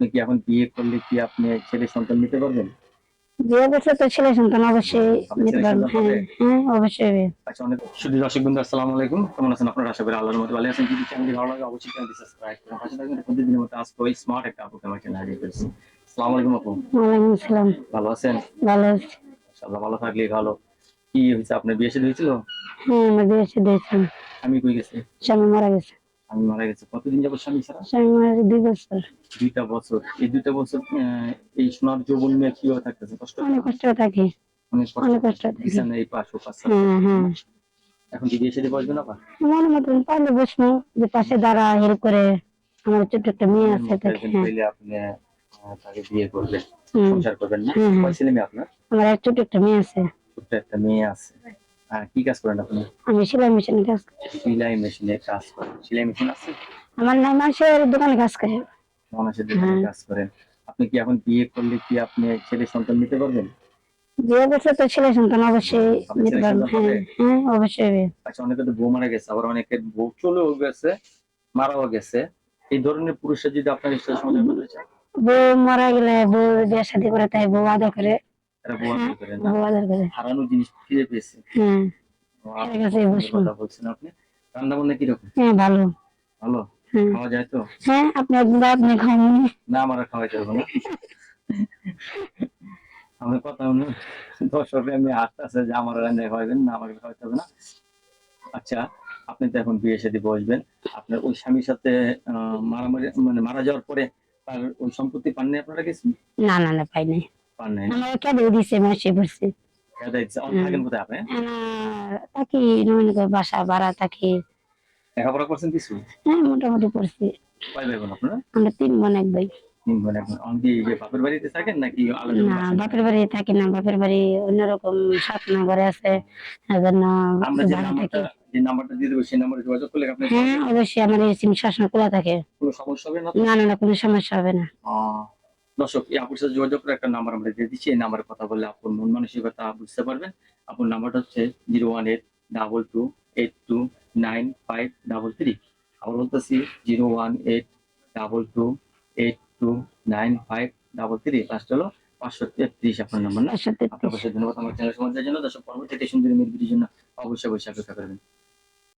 আপনি কি এখন বিয়ে করলে কি আপনি ছেলে সন্তান নিতে পারবেন? যে অবস্থা তো ছেলে সন্তান অবশ্যই নিতে ছেলে হ্যাঁ হ্যাঁ অবশ্যই। আচ্ছা অনেক শুধু দর্শক বন্ধু আসসালামু আলাইকুম। কেমন আছেন আপনারা? আশা করি আল্লাহর মতো ভালো আছেন। যদি চ্যানেলটি ভালো লাগে অবশ্যই চ্যানেলটি সাবস্ক্রাইব করুন। পাশে থাকবেন প্রতিদিনের মতো আজকে ওই স্মার্ট একটা আপুকে আমার চ্যানেল হাজির করেছি আসসালামু আলাইকুম আপু। ওয়ালাইকুম আসসালাম। ভালো আছেন? ভালো আছি। ইনশাআল্লাহ ভালো থাকলেই ভালো। কি হয়েছে? আপনার বিয়ে শাদী হয়েছিল? হ্যাঁ আমার বিয়ে আমি কই গেছি? স্বামী মারা গেছে। আমি মারা গেছে। কতদিন যাবত স্বামী ছাড়া? স্বামী মারা দুই বছর। দুইটা বছর। এই দুইটা বছর এই সোনার যৌবন নিয়ে কীভাবে থাকতেছে? কষ্ট অনেক কষ্ট থাকি। অনেক কষ্ট অনেক কষ্ট থাকে। বিছানা এই পাশ ও পাশ হ্যাঁ হ্যাঁ। এখন কি বিয়ে শাদী বসবে না মনে মতন পারলে বসবো যে পাশে দাঁড়া হেল্প করে। আমার ছোট্ট একটা মেয়ে আছে তাকে হ্যাঁ আপনি তাকে বিয়ে করবেন। সংসার করবেন না। কয় ছেলে মেয়ে আপনার? আমার এক ছোট্ট একটা মেয়ে আছে। ছোট্ট একটা মেয়ে আছে। আর কি কাজ করেন আপনি? আমি সেলাই মেশিনে কাজ করি। সেলাই মেশিনে কাজ করেন। সেলাই মেশিন আছে? আমার নাই মানুষের দোকানে কাজ করে। মানুষের দোকানে হ্যাঁ। কাজ করেন। আপনি কি এখন বিয়ে করলে কি আপনি ছেলে সন্তান নিতে পারবেন? যে অবস্থা তো ছেলে সন্তান অবশ্যই নিতে ছেলে পারব। সন্তান হ্যাঁ হ্যাঁ অবশ্যই আচ্ছা অনেকে তো বউ মারা গেছে আবার অনেকের বউ চলেও গেছে মারাও গেছে। এই ধরনের পুরুষের যদি আপনার করতে চায় বউ মারা গেলে বউ বিয়ে শাদী করে তাই বউ আদর করে। তারা বউ করে না। বউ আদর করে হারানো জিনিস ফিরে পেয়েছে। হ্যাঁ। ও, আপনি ঠিক আছে, কথা বলছেন আপনি। রান্না বান্না কীরকম? হ্যাঁ ভালো। ভালো? হ্যাঁ। খাওয়া যায় তো? হ্যাঁ আপনি একদিন আপনি খাওয়ান না আমার আর খাওয়াইতে না। আমি কথা হলো দর্শকে আমি আসতেছে যে আমার রান্না খাওয়াবেন না আমাকে খাওয়াইতে হবে না। আচ্ছা আপনি তো এখন বিয়ে সাথে বসবেন। আপনার ওই স্বামীর সাথে মারামারি মানে মারা যাওয়ার পরে তার ওই সম্পত্তি পাননি আপনারা কিছু? না না না পাই নাই পান নাই আমার কেটে দিছে মাসে পড়ছে কেটে দিচ্ছে। অন থাকেন কোথায় আপনি? থাকি নমিন বাসা ভাড়া থাকি লেখাপড়া করছেন কিছু? হ্যাঁ মোটামুটি পড়ছি কয় ভাই বোন আপনারা? আমরা তিন বোন এক ভাই। তিন বোন এখন অন কি যে বাপের বাড়িতে থাকেন নাকি আলাদা না বাপের বাড়ি থাকি না বাপের বাড়ি অন্যরকম স্বপ্ন ঘরে আছে। এজন্য আমরা যে নাম্বারটা যে নাম্বারটা দিয়ে দেবো সেই নাম্বারে যোগাযোগ করলে আপনি হ্যাঁ অবশ্যই আমার এই সিম শাসন খোলা থাকে। কোনো সমস্যা হবে না না কোনো সমস্যা হবে না। দর্শক এই আপুর সাথে যোগাযোগ করে একটা নাম্বার আমরা দিয়ে দিচ্ছি। এই নাম্বারে কথা বললে আপুর মন মানসিকতা বুঝতে পারবেন। আপুর নাম্বারটা হচ্ছে zero one eight double two eight two nine five double three আবার বলতেছি zero one eight double two eight two nine five double three last হলো পাঁচশো তেত্রিশ আপনার নাম্বার না? আপনার ধন্যবাদ। আমার চ্যানেল সমাজের জন্য দর্শক পরবর্তীতে সুন্দর মেয়ের জন্য অবশ্যই অবশ্যই অপেক্ষা করবেন